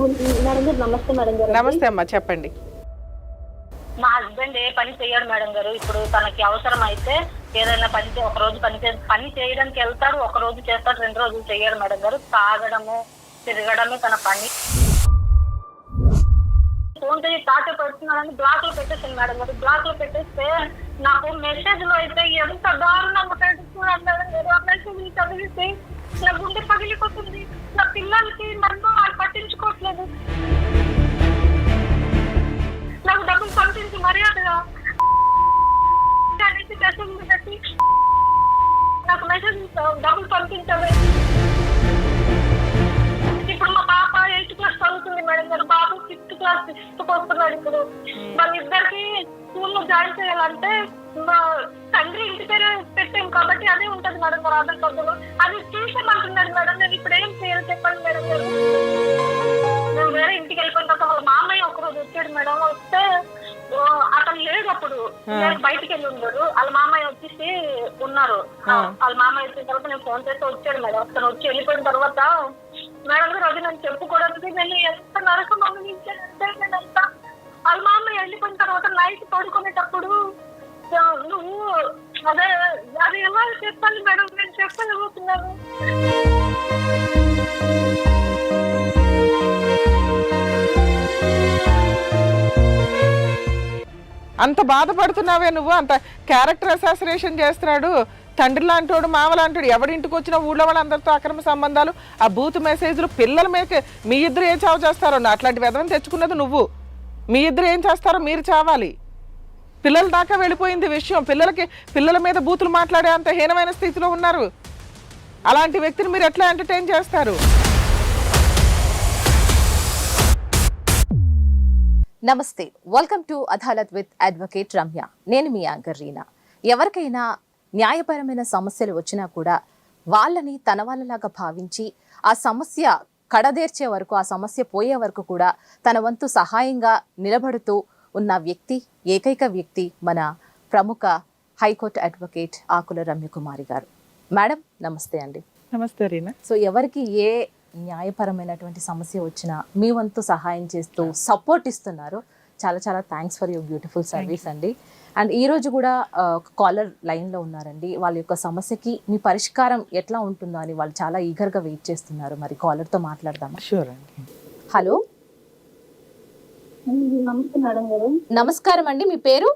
Madam గారు నమస్తే madam గారు. నమస్తే అమ్మా చెప్పండి. మా హస్బెండ్ ఏ పని చేయడు మేడం గారు. ఇప్పుడు తనకి అవసరం అయితే ఏదైనా పని ఒక రోజు పని చే పని చేయడానికి వెళ్తాడు ఒక రోజు చేస్తాడు రెండు రోజులు చేయడు మేడం గారు. తాగడము తిరగడమే తన పని. ఫోన్ చేసి తాట పెడుతున్నాడని బ్లాక్లో పెట్టేసాను మేడం గారు. బ్లాక్లో పెట్టేస్తే నాకు మెసేజ్లో అయితే ఎంత దారుణంగా పెడుతున్నాడు మేడం గారు. ఆ మెసేజ్ చదివితే నా గుండె పగిలిపోతుంది. నా పిల్లలకి నన్ను వాళ్ళు పట్టించుకోవట్లేదు. నాకు డబ్బులు పంపించి మర్యాదగా అనేసి మెసేజ్ పెట్టి నాకు మెసేజ్ డబ్బులు పంపించాలి ఇప్పుడు మా పాప ఎయిత్ క్లాస్ చదువుతుంది మేడం గారు బాబు ఫిఫ్త్ క్లాస్ సిక్స్త్ వస్తున్నాడు ఇప్పుడు వాళ్ళిద్దరికి స్కూల్లో జాయిన్ చేయాలంటే మా తండ్రి ఇంటి పేరు పెట్టాం కాబట్టి అదే ఉంటది మేడం గారు ఆధార్ కార్డులో అది తీసేయమంటున్నాడు మేడం నేను ఇప్పుడు ఏం చేయాలి చెప్పండి మేడం గారు. మేము వేరే ఇంటికి వెళ్ళిపోయిన తర్వాత వాళ్ళ మామయ్య ఒక రోజు వచ్చాడు మేడం వస్తే అతను లేడు అప్పుడు. నేను బయటికి వెళ్ళి ఉన్నారు వాళ్ళ మామయ్య వచ్చేసి ఉన్నారు. వాళ్ళ మామయ్య వచ్చిన తర్వాత నేను ఫోన్ చేస్తే వచ్చాడు మేడం. అతను వచ్చి వెళ్ళిపోయిన తర్వాత మేడం గారు అది నేను చెప్పుకోవడానికి నేను ఎంత నరకం అనుభవించానంటే నేను ఎంత వాళ్ళ మా అమ్మ వెళ్ళిపోయిన తర్వాత నైట్ పడుకునేటప్పుడు నువ్వు అదే అది ఎలా చెప్పాలి మేడం? నేను చెప్పలేకపోతున్నాను అంత బాధపడుతున్నావే నువ్వు? అంత క్యారెక్టర్ అసాసినేషన్ చేస్తున్నాడు. తండ్రి లాంటోడు మామ లాంటోడు ఎవడింటికి వచ్చినా ఊళ్ళో వాళ్ళందరితో అక్రమ సంబంధాలు ఆ బూత్ మెసేజ్లు పిల్లల మీద మీ ఇద్దరు ఏ చావు చేస్తారో? అట్లాంటి వెధవని తెచ్చుకున్నది నువ్వు. మీ ఇద్దరు ఏం చేస్తారో మీరు చావాలి. పిల్లల దాకా వెళ్ళిపోయింది విషయం. పిల్లలకి పిల్లల మీద బూతులు మాట్లాడే అంత హీనమైన స్థితిలో ఉన్నారు. అలాంటి వ్యక్తిని మీరు ఎట్లా ఎంటర్టైన్ చేస్తారు? నమస్తే. Welcome to Adalat with advocate Ramya నేను మీ యాంకర్ రీనా. ఎవరికైనా న్యాయపరమైన సమస్యలు వచ్చినా కూడా వాళ్ళని తన వాళ్ళలాగా భావించి ఆ సమస్య కడదేర్చే వరకు ఆ సమస్య పోయే వరకు కూడా తన వంతు సహాయంగా నిలబడుతూ ఉన్న వ్యక్తి ఏకైక వ్యక్తి మన ప్రముఖ హైకోర్టు అడ్వకేట్ ఆకుల రమ్యకుమారి గారు. మేడం నమస్తే అండి. నమస్తే రీనా. సో ఎవరికి ఏ న్యాయపరమైనటువంటి సమస్య వచ్చినా మీ వంతు సహాయం చేస్తూ సపోర్ట్ ఇస్తున్నారు. చాలా చాలా thanks for your beautiful service అండి. అండ్ ఈ రోజు కూడా కాలర్ లైన్లో ఉన్నారండి. వాళ్ళ యొక్క సమస్యకి మీ పరిష్కారం ఎట్లా ఉంటుందో అని వాళ్ళు చాలా ఈగర్గా వెయిట్ చేస్తున్నారు. మరి కాలర్తో మాట్లాడదామా? షూర్ అండి. హలో? నమస్తే మేడం గారు. నమస్కారం అండి మీ పేరు?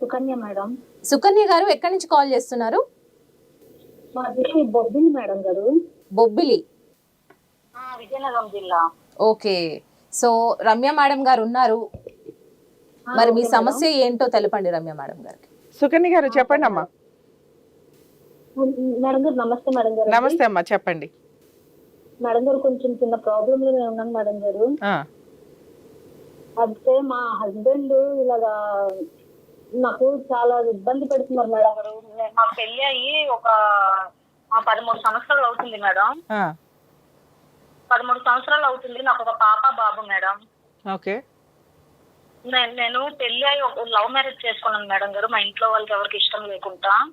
సుకన్య మేడం. సుకన్య గారు ఎక్కడి నుంచి కాల్ చేస్తున్నారు? బొబ్బిలి మేడం గారు. బొబ్బిలి? విజయనగరం జిల్లా. ఓకే. సో రమ్య మేడం గారు ఉన్నారు. మరి మీ సమస్య ఏంటో తెలపండి రమ్య మేడం గారికి. సుకన్య గారు చెప్పండి అమ్మా మేడం గారు నమస్తే మేడం గారు నమస్తే అమ్మా చెప్పండి. మేడం గారు కొంచెం చిన్న ప్రాబ్లం లో నేను ఉన్నాను మేడం గారు. ఆ, అయితే మా హస్బెండ్ ఇలాగా నాకు చాలా ఇబ్బంది పెడుతున్నారు మేడం గారు. మాకు పెళ్ళి అయ్యి ఒక పదమూడు సంవత్సరాలు అవుతుంది మేడం. ఆ, పదమూడు సంవత్సరాలు అవుతుంది. నాకు ఒక పాప బాబు మేడం. ఓకే. నేను పెళ్ళి ఒక లవ్ మ్యారేజ్ చేసుకున్నాను మేడం గారు. మా ఇంట్లో వాళ్ళకి ఎవరికి ఇష్టం లేకుండా.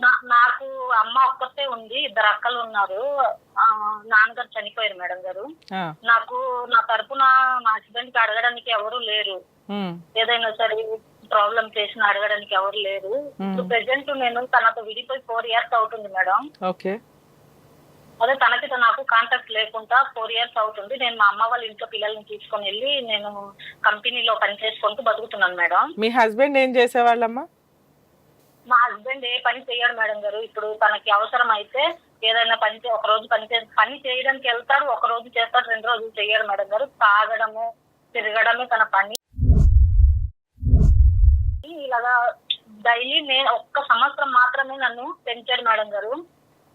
నా- నాకు అమ్మ ఒక్కతే ఉంది ఇద్దరు అక్కలు ఉన్నారు. నాన్నగారు చనిపోయారు మేడం గారు. నాకు నా తరపున మా హస్బెండ్కి అడగడానికి ఎవరు లేరు. ఏదైనా సరే ప్రాబ్లం చేసిన అడగడానికి ఎవరు లేరు. ఇప్పుడు ప్రెసెంట్ నేను తనతో విడిపోయి ఫోర్ ఇయర్స్ అవుతుంది మేడం. అదే తనకి నాకు కాంటాక్ట్ లేకుండా ఫోర్ ఇయర్స్ అవుతుంది. నేను మా అమ్మ వాళ్ళ ఇంట్లో పిల్లల్ని తీసుకొని వెళ్ళి నేను కంపెనీలో పని చేసుకుంటూ బతుకుతున్నాను మేడం. మీ హస్బెండ్ ఏం చేసేవాళ్ళమ్మా? మా హస్బెండ్ ఏ పని చేయడు మేడం గారు. ఇప్పుడు తనకి అవసరం అయితే ఏదైనా పని ఒక రోజు పని చే పని చేయడానికి వెళ్తాడు ఒక రోజు చేస్తాడు రెండు రోజులు చేయడు మేడం గారు. తాగడము తిరగడమే తన పని. ఇలాగా డైలీ నేను ఒక్క సంవత్సరం మాత్రమే నన్ను పెంచాడు మేడం గారు.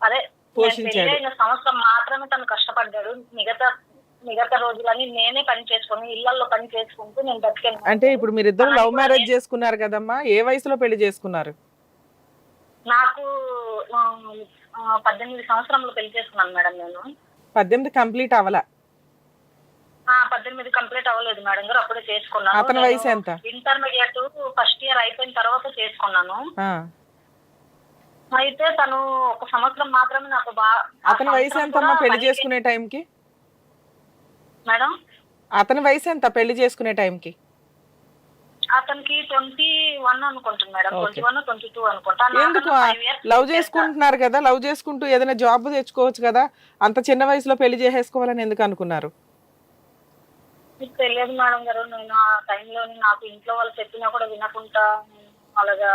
అదే పోషించాడు. సంవత్సరం మాత్రమే తను కష్టపడ్డాడు. మిగతా మిగతా రోజులన్నీ నేనే పని చేసుకుని ఇళ్ళలో పని చేసుకుంటూ నేను బతికాను. అంటే ఇప్పుడు మీరిద్దరు లవ్ మ్యారేజ్ చేసుకున్నారు కదమ్మా? ఏ వయసులో పెళ్ళి చేసుకున్నారు? నాకు పద్దెనిమిది సంవత్సరంలో పెళ్ళి చేసుకున్నాను మేడం నేను. పద్దెనిమిది కంప్లీట్ అవ్వలా? ఆ, పద్దెనిమిది కంప్లీట్ అవ్వలేదు మేడం గారు అప్పుడే చేసుకున్నాను. అతని వయసు ఎంత? ఇంటర్మీడియట్ ఫస్ట్ ఇయర్ అయిపోయిన తర్వాత చేసుకున్నాను. అయితే తను ఒక సంవత్సరం మాత్రమే నాకు బాగా అతని వయసు ఎంతమ్మా పెళ్ళి చేసుకునే టైంకి? మేడం? అతని వయసు ఎంత పెళ్ళి చేసుకునే టైంకి? అతనికి ట్వంటీ వన్ అనుకుంటాను madam. Twenty one twenty two అనుకుంటా. ఎందుకు లవ్. చేసుకుంటున్నారు కదా లవ్ చేసుకుంటూ ఏదైనా జాబ్ తెచ్చుకోవచ్చు కదా అంత చిన్న వయసులో పెళ్ళి చేసేసుకోవాలని ఎందుకు అనుకున్నారు? మీకు తెలియదు మేడం గారు నేను ఆ టైంలోని నాకు ఇంట్లో వాళ్ళు చెప్పినా కూడా వినకుండా అలాగా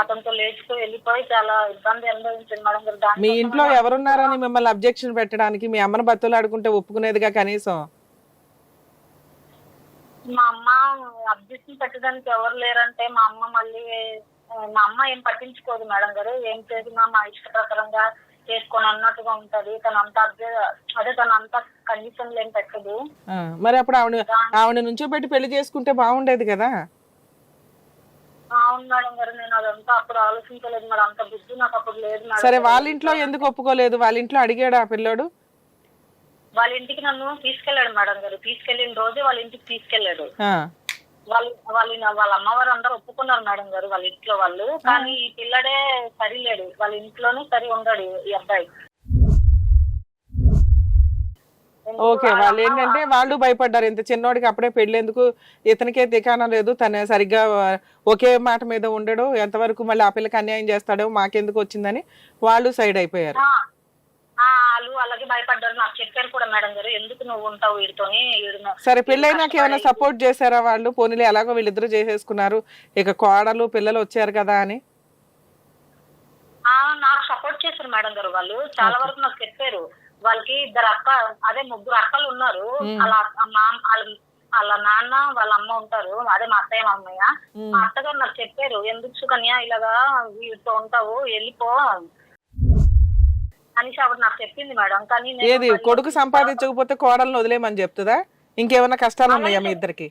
అతనితో లేచుకు వెళ్ళిపోయి చాలా ఇబ్బంది అనుభవించింది మేడం గారు. మీ ఇంట్లో ఎవరున్నారని మిమ్మల్ని అబ్జెక్షన్ పెట్టడానికి మీ అమ్మని బతులు ఆడుకుంటే ఒప్పుకునేదిగా కనీసం? మా అమ్మ అబ్జెక్షన్ పెట్టడానికి ఎవరు లేరంటే మా అమ్మ మళ్ళీ మా అమ్మ ఏం పట్టించుకోదు మేడం గారు. ఏం చేసినా మా ఇష్ట ప్రకారంగా చేసుకొని అన్నట్టుగా ఉంటది. తను అంత అబ్జె అదే తను అంత కండిషన్లు ఏం పెట్టదు. మరి అప్పుడు ఆవిడ ఆవిడ నుంచో పెట్టి పెళ్ళి చేసుకుంటే బాగుండేది కదా? అవును మేడం గారు నేను అదంతా అప్పుడు ఆలోచించలేదు మరి అంత బుద్ధి నాకు అప్పుడు లేదు మేడం. సరే. వాళ్ళ ఇంట్లో ఎందుకు ఒప్పుకోలేదు? వాళ్ళ ఇంట్లో అడిగాడు ఆ పిల్లోడు? వాళ్ళ ఇంటికి నన్ను తీసుకెళ్ళాడు మేడం గారు. తీసుకెళ్ళిన రోజే వాళ్ళ ఇంటికి తీసుకెళ్ళాడు. ఆ, వాళ్ళు వాళ్ళ వాళ్ళ అమ్మవారు అందరూ ఒప్పుకున్నారు మేడం గారు వాళ్ళ ఇంట్లో వాళ్ళు. కానీ ఈ పిల్లడే సరిలేడు. వాళ్ళ ఇంట్లోనే సరి ఉండడు ఈ అబ్బాయి ఎందుకు ఓకే వాళ్ళ ఏంటంటే వాళ్ళు భయపడ్డారు. ఇంత చిన్నోడికి అప్పుడే పెళ్ళేందుకు ఇతనికే దికానం లేదు. తను సరిగ్గా ఒకే మాట మీద ఉండడు. ఎంతవరకు మళ్ళీ ఆ పిల్లకి అన్యాయం చేస్తాడో మాకెందుకు వచ్చిందని వాళ్ళు సైడ్ అయిపోయారు. వాళ్ళు అలాగే భయపడ్డారు. నాకు చెప్పారు కూడా మేడం గారు ఎందుకు నువ్వు ఉంటావు వీడితోని? సరే పెళ్ళైనాక ఏమైనా సపోర్ట్ చేశారా వాళ్ళు? పోనీలే ఎలాగో వీళ్ళిద్దరూ చేసేసుకున్నారు. ఇక కోడలు పిల్లలు వచ్చారు కదా అని. నాకు సపోర్ట్ చేశారు మేడం గారు వాళ్ళు. చాలా వరకు నాకు చెప్పారు. వాళ్ళకి ఇద్దరు అక్క అదే ముగ్గురు అక్కలు ఉన్నారు. అలా మా వాళ్ళ వాళ్ళ నాన్న వాళ్ళ అమ్మ ఉంటారు. అదే మా అత్తయ్య మా అమ్మయ్య. మా అత్తగారు నాకు చెప్పారు ఎందుకు సుకన్య ఇలాగా వీటితో ఉంటావు వెళ్ళిపో. అనేసి ఆవిడ నాకు చెప్పింది మేడం. కానీ ఏది కొడుకు సంపాదించకపోతే కోడలను వదిలేమని చెప్తుందా? ఇంకేమైనా కష్టాలు ఉన్నాయా మీ ఇద్దరికి?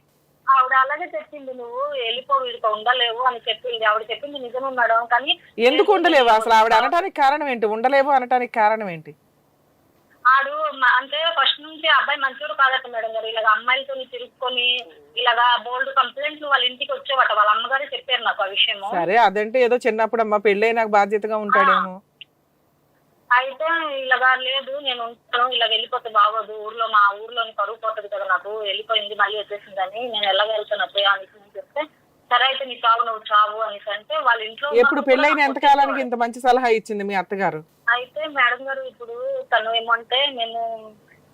ఆవిడ అలాగే చెప్పింది నువ్వు వెళ్ళిపో వీడితో ఉండలేవు అని చెప్పింది. ఆవిడ చెప్పింది నిజమే మేడం. కానీ ఎందుకు ఉండలేవు? అసలు ఆవిడ అనటానికి కారణం ఏంటి? ఉండలేవు అనటానికి కారణం ఏంటి? ఆడు అంటే ఫస్ట్ నుంచి అబ్బాయి మంచోడు కాదట మేడం గారు ఇలాగ అమ్మాయిలతో తిరుక్కొని ఇలాగా బోల్డ్ కంప్లైంట్లు వాళ్ళ ఇంటికి వచ్చేవట. వాళ్ళ అమ్మగారే చెప్పారు నాకు ఆ విషయము. సరే అదంటే ఏదో చిన్నప్పుడు అమ్మ పెళ్ళైనాక బాధ్యతగా ఉంటాడేమో. అయితే ఇలాగా లేదు నేను ఉంటాను ఇలా వెళ్ళిపోతే బాగోదు. ఊర్లో మా ఊర్లోని పరుగు పోతుంది కదా నాకు వెళ్ళిపోయింది మళ్ళీ వచ్చేసిందని నేను ఎలా వెళ్తాను అనేసి నేను చెప్తే సరే అయితే నీ చావు నువ్వు చావు అనేసి అంటే వాళ్ళ ఇంట్లో ఎప్పుడు పెళ్ళైన నాకు ఎంత కాలానికి కొట్టేసేవాడు. ఇంత మంచి సలహా ఇచ్చింది మీ అత్తగారు? అయితే మేడం గారు ఇప్పుడు తను ఏమంటే నేను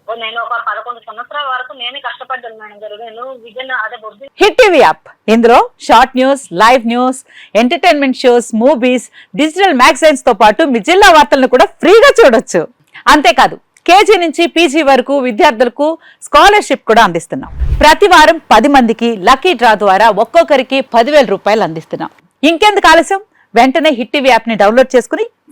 నేను ఒక పదకొండు సంవత్సరాల వరకు నేనే కష్టపడ్డాను మేడం గారు. నేను విజన్ అదే బొద్దు హిట్ టీవీ యాప్. ఇందులో short news live news entertainment shows movies digital మ్యాగజైన్స్తో పాటు మీ జిల్లా వార్తలను కూడా ఫ్రీగా చూడొచ్చు. అంతేకాదు కేజీ నుంచి పీజీ వరకు విద్యార్థులకు స్కాలర్షిప్ కూడా అందిస్తున్నాం. ప్రతి వారం పది మందికి లక్కీ డ్రా ద్వారా ఒక్కొక్కరికి పదివేల రూపాయలు అందిస్తున్నాం. ఇంకెందుకు ఆలస్యం? వెంటనే హిట్ టీవీ యాప్ని డౌన్లోడ్ చేసుకుని